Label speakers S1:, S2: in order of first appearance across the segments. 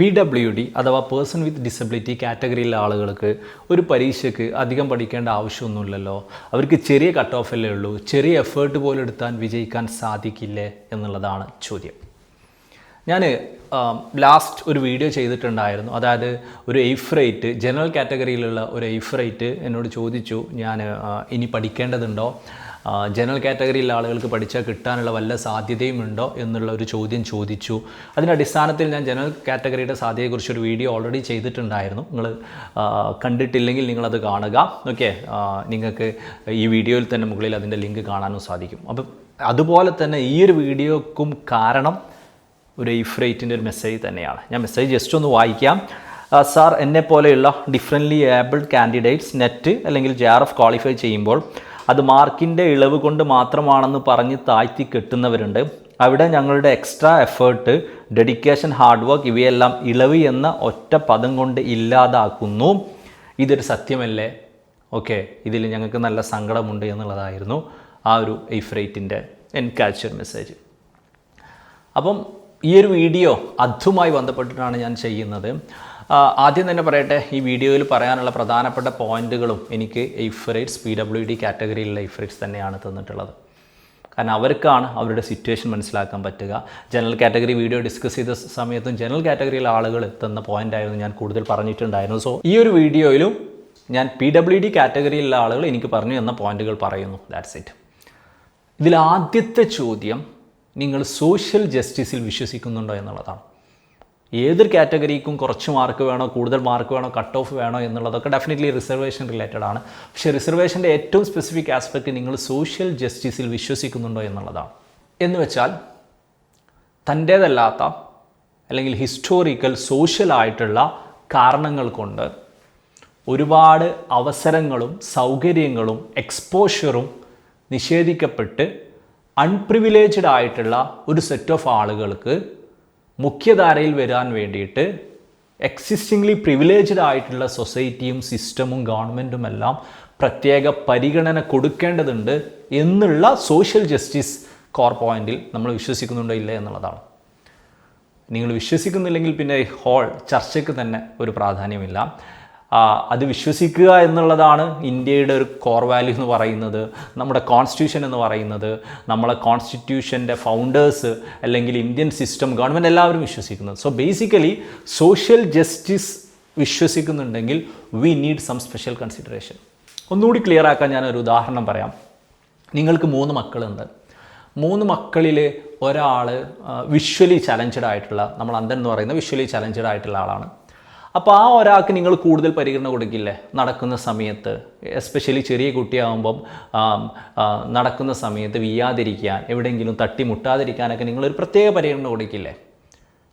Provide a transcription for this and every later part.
S1: P W D അഥവാ person with disability കാറ്റഗറിയിലെ ആളുകൾക്ക് ഒരു പരീക്ഷയ്ക്ക് അധികം പഠിക്കേണ്ട ആവശ്യമൊന്നുമില്ലല്ലോ. അവർക്ക് ചെറിയ കട്ട് ഓഫ് അല്ലേ ഉള്ളൂ. ചെറിയ എഫേർട്ട് പോലും എടുത്താൽ വിജയിക്കാൻ സാധിക്കില്ലേ എന്നുള്ളതാണ് ചോദ്യം. ഞാൻ ലാസ്റ്റ് ഒരു വീഡിയോ ചെയ്തിട്ടുണ്ടായിരുന്നു. അതായത് ഒരു എയ്ഫ് റേറ്റ് ജനറൽ കാറ്റഗറിയിലുള്ള ഒരു എയ്ഫ് റേറ്റ് എന്നോട് ചോദിച്ചു. ഞാൻ ഇനി പഠിക്കേണ്ടതുണ്ടോ? ജനറൽ കാറ്റഗറിയിലെ ആളുകൾക്ക് പഠിച്ചാൽ കിട്ടാനുള്ള വല്ല സാധ്യതയും ഉണ്ടോ എന്നുള്ള ഒരു ചോദ്യം ചോദിച്ചു. അതിന്റെ അടിസ്ഥാനത്തിൽ ഞാൻ ജനറൽ കാറ്റഗറിയുടെ സാധ്യതയെക്കുറിച്ച് ഒരു വീഡിയോ ഓൾറെഡി ചെയ്തിട്ടുണ്ടായിരുന്നു. നിങ്ങൾ കണ്ടിട്ടില്ലെങ്കിൽ നിങ്ങളത് കാണുക. ഓക്കെ നിങ്ങൾക്ക് ഈ വീഡിയോയിൽ തന്നെ മുകളിൽ അതിന്റെ ലിങ്ക് കാണാനും സാധിക്കും. അപ്പം അതുപോലെ തന്നെ ഈ ഒരു വീഡിയോക്കും കാരണം ഒരു ഇഫ്രേറ്റിന്റെ ഒരു മെസ്സേജ് തന്നെയാണ്. ഞാൻ മെസ്സേജ് ജസ്റ്റ് ഒന്ന് വായിക്കാം. സാർ എന്നെ പോലെയുള്ള ഡിഫറെന്റ്ലി ഏബിൾഡ് കാൻഡിഡേറ്റ്സ് നെറ്റ് അല്ലെങ്കിൽ ജെ ആർ എഫ് ക്വാളിഫൈ ചെയ്യുമ്പോൾ അത് മാർക്കിന്റെ ഇളവ് കൊണ്ട് മാത്രമാണെന്ന് പറഞ്ഞ് താഴ്ത്തി കെട്ടുന്നവരുണ്ട്. അവിടെ ഞങ്ങളുടെ extra effort dedication hard work ഇവയെല്ലാം ഇളവ് എന്ന ഒറ്റ പദം കൊണ്ട് ഇല്ലാതാക്കുന്നു. ഇതൊരു സത്യമല്ലേ? ഓക്കെ ഇതിൽ ഞങ്ങൾക്ക് നല്ല സങ്കടമുണ്ട് എന്നുള്ളതായിരുന്നു ആ ഒരു എയ്ഫ്രൈറ്റിന്റെ എൻകാച്ചർ മെസ്സേജ് അപ്പം ഈ ഒരു വീഡിയോ അതുമായി ബന്ധപ്പെട്ടിട്ടാണ് ഞാൻ ചെയ്യുന്നത്. ആദ്യം തന്നെ പറയട്ടെ ഈ വീഡിയോയിൽ പറയാനുള്ള പ്രധാനപ്പെട്ട പോയിന്റുകളും എനിക്ക് എയ്ഫറേറ്റ്സ് പി ഡബ്ല്യു ഡി കാറ്റഗറിയിലുള്ള എയ്ഫറേറ്റ്സ് തന്നെയാണ് തന്നിട്ടുള്ളത്. കാരണം അവർക്കാണ് അവരുടെ സിറ്റുവേഷൻ മനസ്സിലാക്കാൻ പറ്റുക. ജനറൽ കാറ്റഗറി വീഡിയോ ഡിസ്കസ് ചെയ്ത സമയത്തും ജനറൽ കാറ്റഗറിയിലെ ആളുകൾ തന്ന പോയിന്റായിരുന്നു ഞാൻ കൂടുതൽ പറഞ്ഞിട്ടുണ്ടായിരുന്നു. സോ ഈ ഒരു വീഡിയോയിലും ഞാൻ പി ഡബ്ല്യു ഡി കാറ്റഗറിയിലുള്ള ആളുകൾ എനിക്ക് പറഞ്ഞു എന്ന പോയിന്റുകൾ പറയുന്നു. ദാറ്റ്സ് ഇറ്റ് ഇതിൽ ആദ്യത്തെ ചോദ്യം നിങ്ങൾ സോഷ്യൽ ജസ്റ്റിസിൽ വിശ്വസിക്കുന്നുണ്ടോ എന്നുള്ളതാണ്. ഏതൊരു കാറ്റഗറിക്കും കുറച്ച് മാർക്ക് വേണോ കൂടുതൽ മാർക്ക് വേണോ കട്ട് ഓഫ് വേണോ എന്നുള്ളതൊക്കെ ഡെഫിനറ്റ്ലി റിസർവേഷൻ റിലേറ്റഡ് ആണ്. പക്ഷേ റിസർവേഷന്റെ ഏറ്റവും സ്പെസിഫിക് ആസ്പെക്റ്റ് നിങ്ങൾ സോഷ്യൽ ജസ്റ്റിസിൽ വിശ്വസിക്കുന്നുണ്ടോ എന്നുള്ളതാണ്. എന്ന് വെച്ചാൽ തന്റേതല്ലാത്ത അല്ലെങ്കിൽ ഹിസ്റ്റോറിക്കൽ സോഷ്യൽ ആയിട്ടുള്ള കാരണങ്ങൾ കൊണ്ട് ഒരുപാട് അവസരങ്ങളും സൗകര്യങ്ങളും എക്സ്പോഷറും നിഷേധിക്കപ്പെട്ട് അൺപ്രിവിലേജ്ഡ് ആയിട്ടുള്ള ഒരു സെറ്റ് ഓഫ് ആളുകൾക്ക് മുഖ്യധാരയിൽ വരാൻ വേണ്ടിയിട്ട് എക്സിസ്റ്റിംഗ്ലി പ്രിവിലേജ്ഡ് ആയിട്ടുള്ള സൊസൈറ്റിയും സിസ്റ്റമും ഗവൺമെന്റും എല്ലാം പ്രത്യേക പരിഗണന കൊടുക്കേണ്ടതുണ്ട് എന്നുള്ള സോഷ്യൽ ജസ്റ്റിസ് കോർ പോയിന്റിൽ നമ്മൾ വിശ്വസിക്കുന്നുണ്ടോ ഇല്ല എന്നുള്ളതാണ്. നിങ്ങൾ വിശ്വസിക്കുന്നില്ലെങ്കിൽ പിന്നെ ഹോൾ ചർച്ചയ്ക്ക് തന്നെ ഒരു പ്രാധാന്യമില്ല. അത് വിശ്വസിക്കുക എന്നുള്ളതാണ് ഇന്ത്യയുടെ ഒരു കോർ വാല്യൂ എന്ന് പറയുന്നത് നമ്മുടെ കോൺസ്റ്റിറ്റ്യൂഷൻ എന്ന് പറയുന്നത്. നമ്മളെ കോൺസ്റ്റിറ്റ്യൂഷന്റെ ഫൗണ്ടേഴ്സ് അല്ലെങ്കിൽ ഇന്ത്യൻ സിസ്റ്റം ഗവൺമെന്റ് എല്ലാവരും വിശ്വസിക്കുന്നത് so basically social justice വിശ്വസിക്കുന്നുണ്ടെങ്കിൽ we need some special consideration ഒന്നുകൂടി ക്ലിയർ ആക്കാൻ ഞാൻ ഒരു ഉദാഹരണം പറയാം. നിങ്ങൾക്ക് മൂന്ന് മക്കളുണ്ട്. മൂന്ന് മക്കളിൽ ഒരാൾ വിഷ്വലി ചലഞ്ചഡ് ആയിട്ടുള്ള നമ്മൾ അന്ധൻ എന്ന് പറയുന്ന വിഷ്വലി ചലഞ്ചഡ് ആയിട്ടുള്ള ആളാണ്. അപ്പോൾ ആ ഒരാൾക്ക് നിങ്ങൾ കൂടുതൽ പരിഗണന കൊടുക്കില്ലേ? നടക്കുന്ന സമയത്ത് എസ്പെഷ്യലി ചെറിയ കുട്ടിയാകുമ്പം നടക്കുന്ന സമയത്ത് വീയാതിരിക്കാൻ എവിടെയെങ്കിലും തട്ടി മുട്ടാതിരിക്കാനൊക്കെ നിങ്ങളൊരു പ്രത്യേക പരിഗണന കൊടുക്കില്ലേ?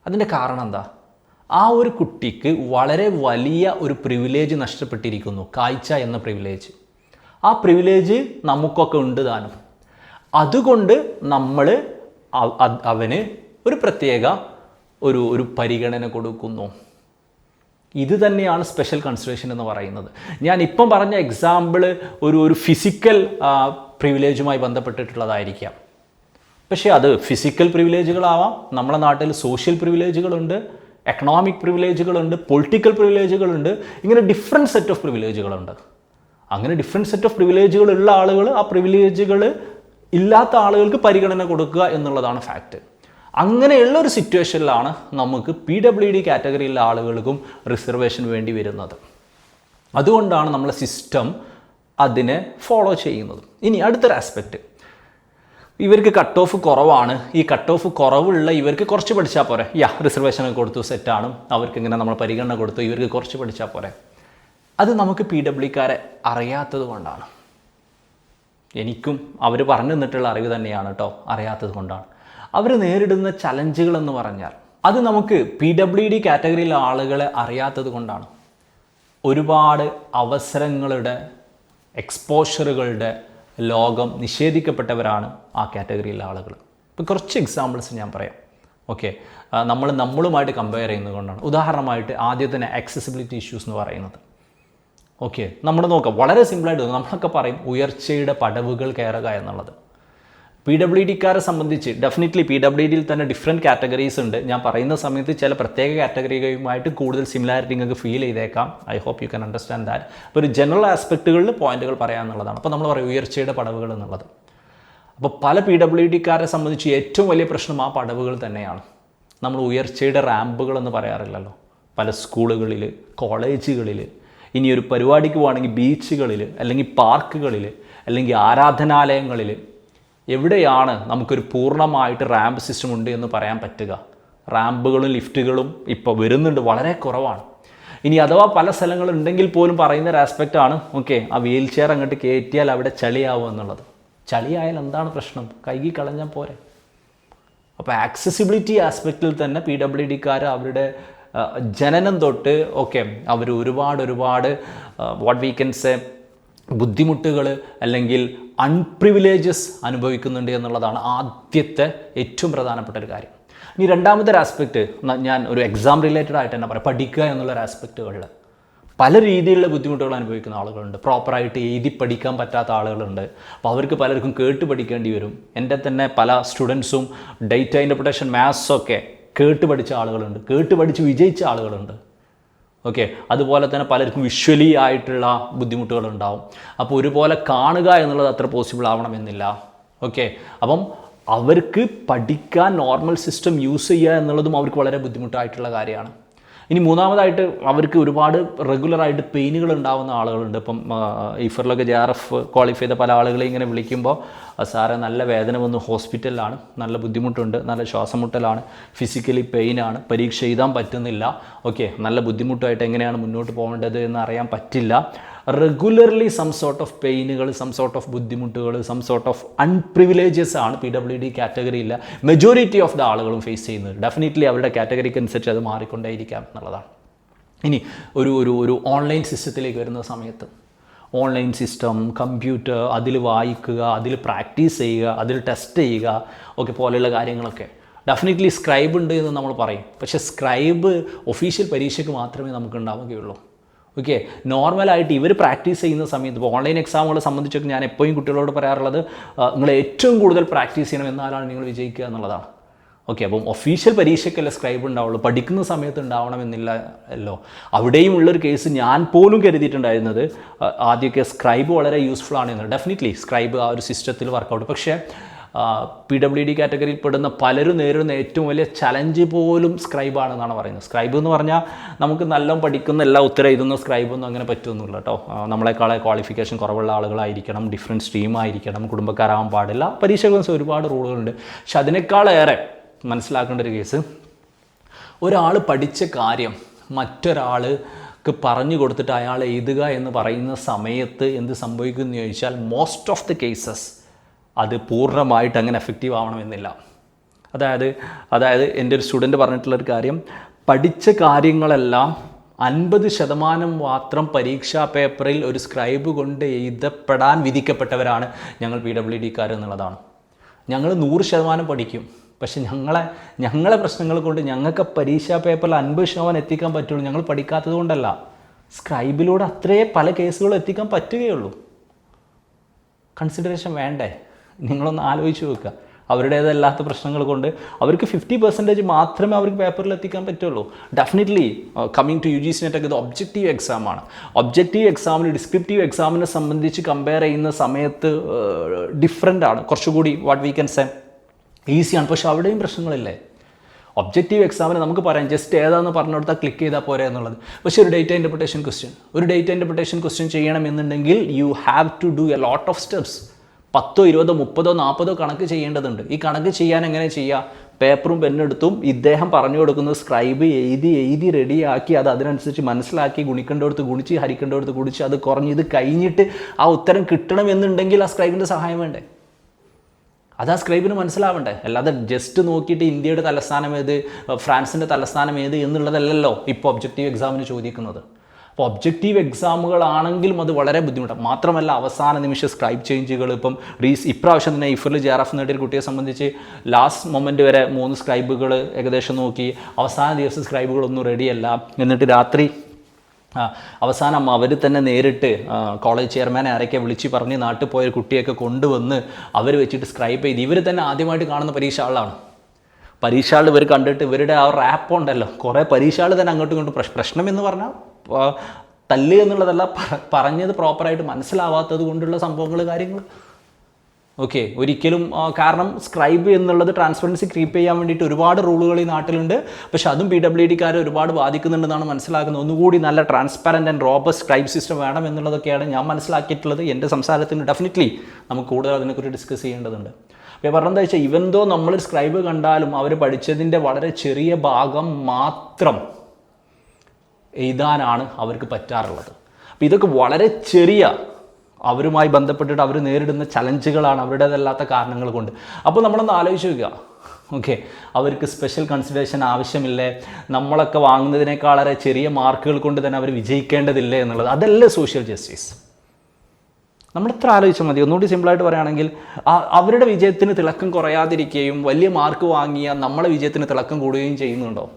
S1: അതിന്റെ കാരണം എന്താ? ആ ഒരു കുട്ടിക്ക് വളരെ വലിയ ഒരു പ്രിവിലേജ് നഷ്ടപ്പെട്ടിരിക്കുന്നു കാഴ്ച എന്ന പ്രിവിലേജ് ആ പ്രിവിലേജ് നമുക്കൊക്കെ ഉണ്ട് താനും അതുകൊണ്ട് നമ്മൾ അവ- അവന് ഒരു പ്രത്യേക ഒരു ഒരു പരിഗണന കൊടുക്കുന്നു. ഇത് തന്നെയാണ് സ്പെഷ്യൽ കൺസിഡറേഷൻ എന്ന് പറയുന്നത്. ഞാൻ ഇപ്പം പറഞ്ഞ എക്സാമ്പിൾ ഒരു ഒരു ഫിസിക്കൽ പ്രിവിലേജുമായി ബന്ധപ്പെട്ടിട്ടുള്ളതായിരിക്കാം. പക്ഷേ അത് ഫിസിക്കൽ പ്രിവിലേജുകളാവാം നമ്മുടെ നാട്ടിൽ സോഷ്യൽ പ്രിവിലേജുകളുണ്ട് എക്കണോമിക് പ്രിവിലേജുകളുണ്ട് പൊളിറ്റിക്കൽ പ്രിവിലേജുകളുണ്ട് ഇങ്ങനെ ഡിഫറെന്റ് സെറ്റ് ഓഫ് പ്രിവിലേജുകളുണ്ട് അങ്ങനെ ഡിഫറെന്റ് സെറ്റ് ഓഫ് പ്രിവിലേജുകളുള്ള ആളുകൾ ആ പ്രിവിലേജുകൾ ഇല്ലാത്ത ആളുകൾക്ക് പരിഗണന കൊടുക്കുക എന്നുള്ളതാണ് ഫാക്റ്റ് അങ്ങനെയുള്ള ഒരു സിറ്റുവേഷനിലാണ് നമുക്ക് പി ഡബ്ല്യു ഡി കാറ്റഗറിയിലെ ആളുകൾക്കും റിസർവേഷൻ വേണ്ടി വരുന്നത്. അതുകൊണ്ടാണ് നമ്മളെ സിസ്റ്റം അതിനെ ഫോളോ ചെയ്യുന്നത്. ഇനി അടുത്തൊരു ആസ്പെക്റ്റ് ഇവർക്ക് കട്ട് ഓഫ് കുറവാണ്. ഈ കട്ട് ഓഫ് കുറവുള്ള ഇവർക്ക് കുറച്ച് പഠിച്ചാൽ പോരെ. യാ റിസർവേഷൻ കൊടുത്തു സെറ്റാണ് അവർക്ക് ഇങ്ങനെ നമ്മൾ പരിഗണന കൊടുത്തു ഇവർക്ക് കുറച്ച് പഠിച്ചാൽ പോരെ. അത് നമുക്ക് പി ഡബ്ല്യുക്കാരെ അറിയാത്തത് കൊണ്ടാണ്. എനിക്കും അവർ പറഞ്ഞു തന്നിട്ടുള്ള അറിവ് തന്നെയാണ് കേട്ടോ അറിയാത്തത് കൊണ്ടാണ്. അവർ നേരിടുന്ന ചലഞ്ചുകൾ എന്ന് പറഞ്ഞാൽ അത് നമുക്ക് പി ഡബ്ല്യു ഡി കാറ്റഗറിയിലെ ആളുകളെ അറിയാത്തത് കൊണ്ടാണ്. ഒരുപാട് അവസരങ്ങളുടെ എക്സ്പോഷറുകളുടെ ലോകം നിഷേധിക്കപ്പെട്ടവരാണ് ആ കാറ്റഗറിയിലെ ആളുകൾ ഇപ്പോൾ കുറച്ച് എക്സാമ്പിൾസ് ഞാൻ പറയാം. ഓക്കെ നമ്മൾ നമ്മളുമായിട്ട് കമ്പയർ ചെയ്യുന്നത് കൊണ്ടാണ്. ഉദാഹരണമായിട്ട് ആദ്യത്തെ ആക്സസിബിലിറ്റി ഇഷ്യൂസ് എന്ന് പറയുന്നത്. ഓക്കെ നമ്മൾ നോക്കാം. വളരെ സിമ്പിളായിട്ട് തോന്നും നമ്മളൊക്കെ പറയും ഉയർച്ചയുടെ പടവുകൾ കയറുക എന്നുള്ളത്. പി ഡബ്ല്യു ഡിക്കാരെ സംബന്ധിച്ച് ഡെഫിനറ്റ്ലി പി ഡബ്ല്യു ഡിയിൽ തന്നെ ഡിഫറെന്റ് കാറ്റഗറീസ് ഉണ്ട്. ഞാൻ പറയുന്ന സമയത്ത് ചില പ്രത്യേക കാറ്റഗറികളുമായിട്ട് കൂടുതൽ സിമിലാരിറ്റി നിങ്ങൾക്ക് ഫീൽ ചെയ്തേക്കാം. I hope you can understand that അപ്പോൾ ഒരു ജനറൽ ആസ്പെക്റ്റുകളിൽ പോയിന്റുകൾ പറയാമെന്നുള്ളതാണ് അപ്പോൾ നമ്മൾ പറയും ഉയർച്ചയുടെ പടവുകൾ എന്നുള്ളത്. അപ്പോൾ പല പി ഡബ്ല്യു ഡിക്കാരെ സംബന്ധിച്ച് ഏറ്റവും വലിയ പ്രശ്നം ആ പടവുകൾ തന്നെയാണ്. നമ്മൾ ഉയർച്ചയുടെ റാമ്പുകൾ എന്ന് പറയാറില്ലല്ലോ. പല സ്കൂളുകളിൽ കോളേജുകളിൽ ഇനി ഒരു പരിപാടിക്ക് പോവുകയാണെങ്കിൽ ബീച്ചുകളിൽ അല്ലെങ്കിൽ പാർക്കുകളിൽ അല്ലെങ്കിൽ ആരാധനാലയങ്ങളിൽ എവിടെയാണ് നമുക്കൊരു പൂർണമായിട്ട് റാമ്പ് സിസ്റ്റം ഉണ്ട് എന്ന് പറയാൻ പറ്റുക? റാമ്പുകളും ലിഫ്റ്റുകളും ഇപ്പോൾ വരുന്നുണ്ട് വളരെ കുറവാണ്. ഇനി അഥവാ പല സ്ഥലങ്ങളുണ്ടെങ്കിൽ പോലും പറയുന്ന ഒരു ആസ്പെക്റ്റ് ആണ് ഓക്കെ ആ വീൽ ചെയർ അങ്ങോട്ട് കയറ്റിയാൽ അവിടെ ചളിയാവും എന്നുള്ളത്. ചളിയായാൽ എന്താണ് പ്രശ്നം? കൈകി കളഞ്ഞാൽ പോരെ. അപ്പോൾ ആക്സസിബിലിറ്റി ആസ്പെക്റ്റിൽ തന്നെ പി ഡബ്ല്യു ഡിക്കാർ അവരുടെ ജനനം തൊട്ട് ഓക്കെ അവർ ഒരുപാട് ഒരുപാട് വാട്ട് വി കൻ സേ ബുദ്ധിമുട്ടുകൾ അല്ലെങ്കിൽ അൺപ്രിവിലേജസ് അനുഭവിക്കുന്നുണ്ട് എന്നുള്ളതാണ് ആദ്യത്തെ ഏറ്റവും പ്രധാനപ്പെട്ട ഒരു കാര്യം. ഇനി രണ്ടാമത്തെ ഒരു ആസ്പെക്റ്റ് ഞാൻ ഒരു എക്സാം റിലേറ്റഡ് ആയിട്ട് തന്നെ പറയാം. പഠിക്കുക എന്നുള്ള ഒരു ആസ്പെക്റ്റുകളിൽ പല രീതിയിലുള്ള ബുദ്ധിമുട്ടുകൾ അനുഭവിക്കുന്ന ആളുകളുണ്ട്. പ്രോപ്പറായിട്ട് എഴുതി പഠിക്കാൻ പറ്റാത്ത ആളുകളുണ്ട്. അപ്പോൾ അവർക്ക് പലർക്കും കേട്ട് പഠിക്കേണ്ടി വരും. എന്റെ തന്നെ പല സ്റ്റുഡൻസും ഡേറ്റ ഇന്റർപ്രിട്ടേഷൻ മാത്സൊക്കെ കേട്ട് പഠിച്ച ആളുകളുണ്ട്. കേട്ട് പഠിച്ച് വിജയിച്ച ആളുകളുണ്ട്. ഓക്കെ അതുപോലെ തന്നെ പലർക്കും വിഷ്വലി ആയിട്ടുള്ള ബുദ്ധിമുട്ടുകൾ ഉണ്ടാവും അപ്പോൾ ഒരുപോലെ കാണുക എന്നുള്ളത് അത്ര പോസിബിൾ ആവണമെന്നില്ല. ഓക്കെ അപ്പം അവർക്ക് പഠിക്കാൻ നോർമൽ സിസ്റ്റം യൂസ് ചെയ്യുക എന്നുള്ളതും അവർക്ക് വളരെ ബുദ്ധിമുട്ടായിട്ടുള്ള കാര്യമാണ്. ഇനി മൂന്നാമതായിട്ട് അവർക്ക് ഒരുപാട് റെഗുലറായിട്ട് പെയിനുകൾ ഉണ്ടാവുന്ന ആളുകളുണ്ട്. ഇപ്പം ഇഫറിലൊക്കെ ജെ ആർ എഫ് ക്വാളിഫൈ ചെയ്ത പല ആളുകളെ ഇങ്ങനെ വിളിക്കുമ്പോൾ സാറെ നല്ല വേദന വന്ന്. ഹോസ്പിറ്റലിലാണ്. നല്ല ബുദ്ധിമുട്ടുണ്ട്. നല്ല ശ്വാസം മുട്ടലാണ് ഫിസിക്കലി പെയിനാണ് പരീക്ഷ എഴുതാൻ പറ്റുന്നില്ല. ഓക്കെ നല്ല ബുദ്ധിമുട്ടായിട്ട് എങ്ങനെയാണ് മുന്നോട്ട് പോകേണ്ടത് എന്ന് അറിയാൻ പറ്റില്ല. റെഗുലർലി സം സോർട്ട് ഓഫ് പെയിനുകൾ സം സോർട്ട് ഓഫ് ബുദ്ധിമുട്ടുകൾ സം സോർട്ട് ഓഫ് അൺപ്രിവിലേജസ് ആണ് പി ഡബ്ല്യു ഡി കാറ്റഗറിയില്ല മെജോറിറ്റി ഓഫ് ദ ആളുകളും ഫേസ് ചെയ്യുന്നത്. ഡെഫിനറ്റ്ലി അവരുടെ കാറ്റഗറിക്ക് അനുസരിച്ച് അത് മാറിക്കൊണ്ടേയിരിക്കാം എന്നുള്ളതാണ്. ഇനി ഒരു ഒരു ഒരു ഓൺലൈൻ സിസ്റ്റത്തിലേക്ക് വരുന്ന സമയത്ത് ഓൺലൈൻ സിസ്റ്റം കമ്പ്യൂട്ടർ അതിൽ വായിക്കുക അതിൽ പ്രാക്ടീസ് ചെയ്യുക അതിൽ ടെസ്റ്റ് ചെയ്യുക ഒക്കെ പോലെയുള്ള കാര്യങ്ങളൊക്കെ. ഡെഫിനറ്റ്ലി സ്ക്രൈബ് ഉണ്ട് എന്ന് നമ്മൾ പറയും. പക്ഷേ സ്ക്രൈബ് ഒഫീഷ്യൽ പരീക്ഷയ്ക്ക് മാത്രമേ നമുക്ക് ഉണ്ടാവുകയുള്ളൂ. ഓക്കെ നോർമലായിട്ട് ഇവർ പ്രാക്ടീസ് ചെയ്യുന്ന സമയത്ത് ഇപ്പോൾ ഓൺലൈൻ എക്സാമുകളെ സംബന്ധിച്ചൊക്കെ ഞാൻ എപ്പോഴും കുട്ടികളോട് പറയാറുള്ളത് നിങ്ങൾ ഏറ്റവും കൂടുതൽ പ്രാക്ടീസ് ചെയ്യണം എന്നാലാണ് നിങ്ങൾ വിജയിക്കുക എന്നുള്ളതാണ്. ഓക്കെ അപ്പം ഒഫീഷ്യൽ പരീക്ഷയ്ക്കല്ലേ സ്ക്രൈബ് ഉണ്ടാവുള്ളൂ. പഠിക്കുന്ന സമയത്ത് ഉണ്ടാവണമെന്നില്ല അല്ലോ. അവിടെയും ഉള്ളൊരു കേസ് ഞാൻ പോലും കരുതിയിട്ടുണ്ടായിരുന്നത് ആദ്യമൊക്കെ സ്ക്രൈബ് വളരെ യൂസ്ഫുൾ ആണ് എന്ന്. ഡെഫിനറ്റ്ലി സ്ക്രൈബ് ആ ഒരു സിസ്റ്റത്തിൽ വർക്കൗട്ട് പക്ഷേ പി ഡബ്ല്യു ഡി കാറ്റഗറിയിൽ പെടുന്ന പലരും നേരിടുന്ന ഏറ്റവും വലിയ ചലഞ്ച് പോലും സ്ക്രൈബ് ആണെന്നാണ് പറയുന്നത്. സ്ക്രൈബ് എന്ന് പറഞ്ഞാൽ നമുക്ക് നല്ല പഠിക്കുന്ന എല്ലാ ഉത്തരം എഴുതുന്ന സ്ക്രൈബ് ഒന്നും അങ്ങനെ പറ്റുമൊന്നുമില്ല കേട്ടോ. നമ്മളെക്കാളെ ക്വാളിഫിക്കേഷൻ കുറവുള്ള ആളുകളായിരിക്കണം ഡിഫറെന്റ് സ്ട്രീം ആയിരിക്കണം കുടുംബക്കാരാവാൻ പാടില്ല. പരീക്ഷകൾ ഒരുപാട് റൂളുകളുണ്ട്. പക്ഷെ അതിനേക്കാളേറെ മനസ്സിലാക്കേണ്ട ഒരു കേസ് ഒരാൾ പഠിച്ച കാര്യം മറ്റൊരാൾക്ക് പറഞ്ഞു കൊടുത്തിട്ട് അയാൾ എഴുതുക എന്ന് പറയുന്ന സമയത്ത് എന്ത് സംഭവിക്കുമെന്ന് ചോദിച്ചാൽ മോസ്റ്റ് ഓഫ് ദി കേസസ് അത് പൂർണമായിട്ട് അങ്ങനെ എഫക്റ്റീവ് ആവണമെന്നില്ല. അതായത് അതായത് എന്റെ ഒരു സ്റ്റുഡന്റ് പറഞ്ഞിട്ടുള്ളൊരു കാര്യം പഠിച്ച കാര്യങ്ങളെല്ലാം അൻപത് ശതമാനം മാത്രം പരീക്ഷാ പേപ്പറിൽ ഒരു സ്ക്രൈബ് കൊണ്ട് എഴുതപ്പെടാൻ വിധിക്കപ്പെട്ടവരാണ് ഞങ്ങൾ പി ഡബ്ല്യു ഡിക്കാർ എന്നുള്ളതാണ് ഞങ്ങൾ നൂറ് ശതമാനം പഠിക്കും. പക്ഷെ ഞങ്ങളെ ഞങ്ങളെ പ്രശ്നങ്ങൾ കൊണ്ട് ഞങ്ങൾക്ക് പരീക്ഷാ പേപ്പറിൽ അൻപത് ശതമാനം എത്തിക്കാൻ പറ്റുള്ളൂ. ഞങ്ങൾ പഠിക്കാത്തത് കൊണ്ടല്ല. സ്ക്രൈബിലൂടെ അത്രേ പല കേസുകളും എത്തിക്കാൻ പറ്റുകയുള്ളൂ. കൺസിഡറേഷൻ വേണ്ടേ? നിങ്ങളൊന്ന് ആലോചിച്ച് വെക്കുക. അവരുടേതല്ലാത്ത പ്രശ്നങ്ങൾ കൊണ്ട് അവർക്ക് ഫിഫ്റ്റി പെർസെന്റേജ് മാത്രമേ അവർക്ക് പേപ്പറിൽ എത്തിക്കാൻ പറ്റുള്ളൂ. Definitely coming to U G C നെറ്റൊക്കെ ഇത് ഒബ്ജക്റ്റീവ് എക്സാമാണ് ഒബ്ജക്റ്റീവ് എക്സാമിന് ഡിസ്ക്രിപ്റ്റീവ് എക്സാമിനെ സംബന്ധിച്ച് കമ്പയർ ചെയ്യുന്ന സമയത്ത് ഡിഫറെന്റ് ആണ്. കുറച്ചുകൂടി വാട്ട് വി കൻ സെ ഈസിയാണ് പക്ഷെ അവിടെയും പ്രശ്നങ്ങളില്ലേ? ഒബ്ജക്റ്റീവ് എക്സാമിന് നമുക്ക് പറയാം ജസ്റ്റ് ഏതാണെന്ന് പറഞ്ഞു കൊടുത്താൽ ക്ലിക്ക് ചെയ്താൽ പോരെ എന്നുള്ളത്. പക്ഷേ ഒരു ഡേറ്റ ഇന്റർപ്രിട്ടേഷൻ ക്വസ്റ്റ്യൻ ഒരു ഡേറ്റ ഇന്റർപ്രിട്ടേഷൻ ക്വസ്റ്റ്യൻ ചെയ്യണമെന്നുണ്ടെങ്കിൽ you have to do a lot of steps പത്തോ ഇരുപതോ മുപ്പതോ നാൽപ്പതോ കണക്ക് ചെയ്യേണ്ടതുണ്ട്. ഈ കണക്ക് ചെയ്യാൻ എങ്ങനെ ചെയ്യുക പേപ്പറും പെന്നെടുത്തും ഇദ്ദേഹം പറഞ്ഞു കൊടുക്കുന്നത് സ്ക്രൈബ് എഴുതി എഴുതി റെഡിയാക്കി അത് അതിനനുസരിച്ച് മനസ്സിലാക്കി ഗുണിക്കേണ്ടടുത്ത് ഗുണിച്ച് ഹരിക്കേണ്ടടുത്ത് ഗുണിച്ച് അത് കുറഞ്ഞ് ഇത് കഴിഞ്ഞിട്ട് ആ ഉത്തരം കിട്ടണമെന്നുണ്ടെങ്കിൽ ആ സ്ക്രൈബിന്റെ സഹായം വേണ്ടേ? അത് ആ സ്ക്രൈബിന് മനസ്സിലാവണ്ടേ? അല്ലാതെ ജസ്റ്റ് നോക്കിയിട്ട് ഇന്ത്യയുടെ തലസ്ഥാനം ഏത് ഫ്രാൻസിന്റെ തലസ്ഥാനം ഏത് എന്നുള്ളതല്ലല്ലോ ഇപ്പോൾ ഒബ്ജക്റ്റീവ് എക്സാമിന് ചോദിക്കുന്നത്. അപ്പോൾ ഒബ്ജക്റ്റീവ് എക്സാമുകളാണെങ്കിലും അത് വളരെ ബുദ്ധിമുട്ടാണ്. മാത്രമല്ല അവസാന നിമിഷ സ്ക്രൈബ് ചേഞ്ചുകൾ ഇപ്പം റീസ് ഇപ്രാവശ്യം തന്നെ ഇഫറിൽ ജെ ആർ എഫ് നേടിയ കുട്ടിയെ സംബന്ധിച്ച് ലാസ്റ്റ് മൊമെന്റ് വരെ മൂന്ന് സ്ക്രൈബുകൾ ഏകദേശം നോക്കി. അവസാന ദിവസം സ്ക്രൈബുകളൊന്നും റെഡിയല്ല എന്നിട്ട് രാത്രി അവസാനം അവർ തന്നെ നേരിട്ട് കോളേജ് ചെയർമാനെ ആരൊക്കെ വിളിച്ച് പറഞ്ഞ് നാട്ടിൽ പോയ കുട്ടിയൊക്കെ കൊണ്ടുവന്ന് അവർ വെച്ചിട്ട് സ്ക്രൈബ് ചെയ്ത്. ഇവർ തന്നെ ആദ്യമായിട്ട് കാണുന്ന പരീക്ഷ ആളാണ് പരീക്ഷകൾ ഇവർ കണ്ടിട്ട് ഇവരുടെ ആ റാപ്പ് ഉണ്ടല്ലോ. കുറേ പരീക്ഷകൾ തന്നെ അങ്ങോട്ടും ഇങ്ങോട്ടും പ്രശ് പ്രശ്നം എന്ന് പറഞ്ഞാൽ തല്ല് എന്നുള്ളതല്ല പറഞ്ഞത് പ്രോപ്പറായിട്ട് മനസ്സിലാവാത്തത് കൊണ്ടുള്ള സംഭവങ്ങൾ കാര്യങ്ങൾ ഓക്കെ ഒരിക്കലും കാരണം സ്ക്രൈബ് എന്നുള്ളത് ട്രാൻസ്പെറൻസി ക്രീപ്പ് ചെയ്യാൻ വേണ്ടിയിട്ട് ഒരുപാട് റൂളുകൾ ഈ നാട്ടിലുണ്ട്. പക്ഷെ അതും പി ഡബ്ല്യു ഡിക്കാരെ ഒരുപാട് ബാധിക്കുന്നുണ്ടെന്നാണ് മനസ്സിലാക്കുന്നത്. ഒന്നുകൂടി നല്ല transparent and robust scribe system വേണം എന്നുള്ളതൊക്കെയാണ് ഞാൻ മനസ്സിലാക്കിയിട്ടുള്ളത്. എന്റെ സംസാരത്തിന് ഡെഫിനറ്റ്ലി നമുക്ക് കൂടുതൽ അതിനെക്കുറിച്ച് ഡിസ്കസ് ചെയ്യേണ്ടതുണ്ട്. അപ്പോൾ പറഞ്ഞതെന്ന് വെച്ചാൽ ഇവൻ ദോ നമ്മൾ സ്ക്രൈബ് കണ്ടാലും അവർ പഠിച്ചതിന്റെ വളരെ ചെറിയ ഭാഗം മാത്രം എഴുതാനാണ് അവർക്ക് പറ്റാറുള്ളത്. അപ്പം ഇതൊക്കെ വളരെ ചെറിയ അവരുമായി ബന്ധപ്പെട്ടിട്ട് അവർ നേരിടുന്ന ചലഞ്ചുകളാണ് അവരുടേതല്ലാത്ത കാരണങ്ങൾ കൊണ്ട്. അപ്പോൾ നമ്മളൊന്ന് ആലോചിച്ച് നോക്കുക. ഓക്കെ. അവർക്ക് സ്പെഷ്യൽ കൺസിഡറേഷൻ ആവശ്യമില്ലേ? നമ്മളൊക്കെ വാങ്ങുന്നതിനേക്കാൾ വളരെ ചെറിയ മാർക്കുകൾ കൊണ്ട് തന്നെ അവർ വിജയിക്കേണ്ടതില്ലേ എന്നുള്ളത്. അതല്ലേ സോഷ്യൽ ജസ്റ്റിസ് നമ്മളെത്ര ആലോചിച്ചാൽ മതി. ഒന്നുകൂടി സിമ്പിളായിട്ട് പറയുകയാണെങ്കിൽ അവരുടെ വിജയത്തിന് തിളക്കം കുറയാതിരിക്കുകയും വലിയ മാർക്ക് വാങ്ങിയ നമ്മളെ വിജയത്തിന് തിളക്കം കൂടുകയും ചെയ്യുന്നുണ്ടോ?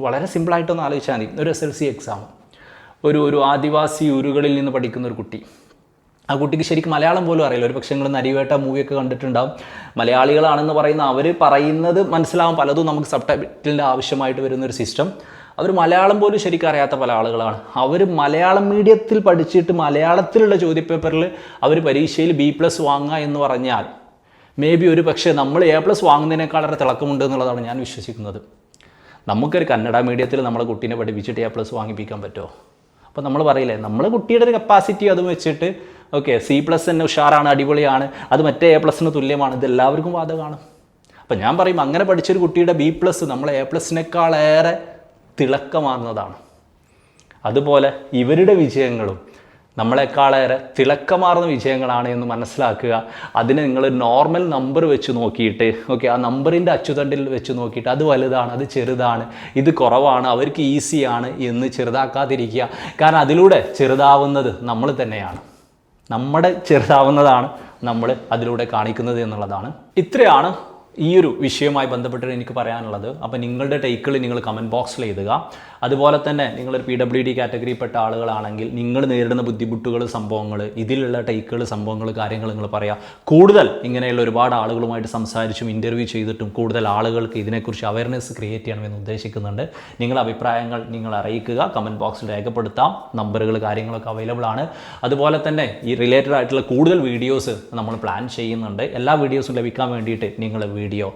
S1: വളരെ സിമ്പിളായിട്ടൊന്ന് ആലോചിച്ചാൽ മതി. ഒരു എസ് എൽ സി എക്സാം ഒരു ഒരു ആദിവാസി ഊരുകളിൽ നിന്ന് പഠിക്കുന്ന ഒരു കുട്ടി. ആ കുട്ടിക്ക് ശരിക്കും മലയാളം പോലും അറിയില്ല. ഒരു പക്ഷേ നിങ്ങൾ നരിവേട്ട മൂവിയൊക്കെ കണ്ടിട്ടുണ്ടാവും. മലയാളികളാണെന്ന് പറയുന്ന അവർ പറയുന്നത് മനസ്സിലാവും. പലതും നമുക്ക് സബ് ടൈറ്റിലിന്റെ ആവശ്യമായിട്ട് വരുന്ന ഒരു സിസ്റ്റം അവർ മലയാളം പോലും ശരിക്കും അറിയാത്ത പല ആളുകളാണ്. അവർ മലയാളം മീഡിയത്തിൽ പഠിച്ചിട്ട് മലയാളത്തിലുള്ള ചോദ്യപേപ്പറിൽ അവർ പരീക്ഷയിൽ ബി പ്ലസ് വാങ്ങുക എന്ന് പറഞ്ഞാൽ മേ ബി ഒരു പക്ഷേ നമ്മൾ എ പ്ലസ് വാങ്ങുന്നതിനേക്കാൾ വളരെ തിളക്കമുണ്ട് എന്നുള്ളതാണ് ഞാൻ വിശ്വസിക്കുന്നത്. നമുക്കൊരു കന്നഡ മീഡിയത്തിൽ നമ്മളെ കുട്ടീനെ പഠിപ്പിച്ചിട്ട് എ പ്ലസ് വാങ്ങിപ്പിക്കാൻ പറ്റുമോ? അപ്പോൾ നമ്മൾ പറയില്ലേ നമ്മളെ കുട്ടിയുടെ ഒരു കപ്പാസിറ്റി അത് വെച്ചിട്ട് ഓക്കെ സി പ്ലസ് തന്നെ ഉഷാറാണ് അടിപൊളിയാണ് അത് മറ്റേ എ പ്ലസിന് തുല്യമാണ് ഇത് എല്ലാവർക്കും അപ്പം ഞാൻ പറയും അങ്ങനെ പഠിച്ചൊരു കുട്ടിയുടെ ബി പ്ലസ് നമ്മളെ എ പ്ലസിനേക്കാളേറെ തിളക്കമാർന്നതാണ്. അതുപോലെ ഇവരുടെ വിജയങ്ങളും നമ്മളെക്കാളേറെ തിളക്കമാർന്ന വിജയങ്ങളാണ് എന്ന് മനസ്സിലാക്കുക. അതിനെ നിങ്ങൾ നോർമൽ നമ്പർ വെച്ച് നോക്കിയിട്ട് ഓക്കെ ആ നമ്പറിന്റെ അച്ചുതണ്ടിൽ വെച്ച് നോക്കിയിട്ട് അത് വലുതാണ് അത് ചെറുതാണ് ഇത് കുറവാണ് അവർക്ക് ഈസിയാണ് എന്ന് ചെറുതാക്കാതിരിക്കുക. കാരണം അതിലൂടെ ചെറുതാവുന്നത് നമ്മൾ തന്നെയാണ്. നമ്മുടെ ചെറുതാവുന്നതാണ് നമ്മൾ അതിലൂടെ കാണിക്കുന്നത് എന്നുള്ളതാണ്. ഇത്രയാണ് ഈ ഒരു വിഷയവുമായി ബന്ധപ്പെട്ട് എനിക്ക് പറയാനുള്ളത്. അപ്പോൾ നിങ്ങളുടെ ടേക്കുകൾ നിങ്ങൾ കമന്റ് ബോക്സിൽ എഴുതുക. അതുപോലെ തന്നെ നിങ്ങളൊരു പി ഡബ്ല്യു ഡി കാറ്റഗറിയിൽപ്പെട്ട ആളുകളാണെങ്കിൽ നിങ്ങൾ നേരിടുന്ന ബുദ്ധിമുട്ടുകൾ സംഭവങ്ങൾ ഇതിലുള്ള ടൈക്കുകൾ സംഭവങ്ങൾ കാര്യങ്ങൾ നിങ്ങൾ പറയാം. കൂടുതൽ ഇങ്ങനെയുള്ള ഒരുപാട് ആളുകളുമായിട്ട് സംസാരിച്ചും ഇന്റർവ്യൂ ചെയ്തിട്ടും കൂടുതൽ ആളുകൾക്ക് ഇതിനെക്കുറിച്ച് അവയർനെസ് ക്രിയേറ്റ് ചെയ്യണമെന്ന് ഉദ്ദേശിക്കുന്നുണ്ട്. നിങ്ങളുടെ അഭിപ്രായങ്ങൾ നിങ്ങൾ അറിയിക്കുക. കമന്റ് ബോക്സിൽ രേഖപ്പെടുത്താം. നമ്പറുകൾ കാര്യങ്ങളൊക്കെ അവൈലബിൾ ആണ്. അതുപോലെ തന്നെ ഈ റിലേറ്റഡ് ആയിട്ടുള്ള കൂടുതൽ വീഡിയോസ് നമ്മൾ പ്ലാൻ ചെയ്യുന്നുണ്ട്. എല്ലാ വീഡിയോസും ലഭിക്കാൻ വേണ്ടിയിട്ട് നിങ്ങൾ വീഡിയോ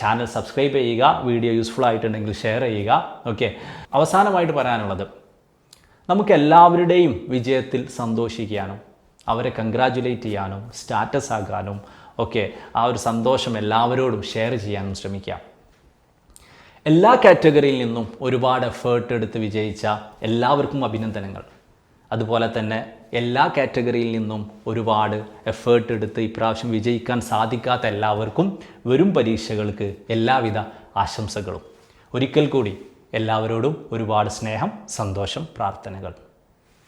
S1: ചാനൽ സബ്സ്ക്രൈബ് ചെയ്യുക. വീഡിയോ യൂസ്ഫുൾ ആയിട്ടുണ്ടെങ്കിൽ ഷെയർ ചെയ്യുക. ഓക്കെ അവസാനമായിട്ട് പറയാനുള്ളത് നമുക്ക് എല്ലാവരുടെയും വിജയത്തിൽ സന്തോഷിക്കാനും അവരെ കൺഗ്രാജുലേറ്റ് ചെയ്യാനും സ്റ്റാറ്റസ് ആക്കാനും ഒക്കെ ആ ഒരു സന്തോഷം എല്ലാവരോടും ഷെയർ ചെയ്യാനും ശ്രമിക്കാം. എല്ലാ കാറ്റഗറിയിൽ നിന്നും ഒരുപാട് എഫേർട്ട് എടുത്ത് വിജയിച്ച എല്ലാവർക്കും അഭിനന്ദനങ്ങൾ. അതുപോലെ തന്നെ എല്ലാ കാറ്റഗറിയിൽ നിന്നും ഒരുപാട് എഫേർട്ട് എടുത്ത് ഇപ്രാവശ്യം വിജയിക്കാൻ സാധിക്കാത്ത എല്ലാവർക്കും വരും പരീക്ഷകൾക്ക് എല്ലാവിധ ആശംസകളും. ഒരിക്കൽ കൂടി എല്ലാവരോടും ഒരുപാട് സ്നേഹം സന്തോഷം പ്രാർത്ഥനകൾ.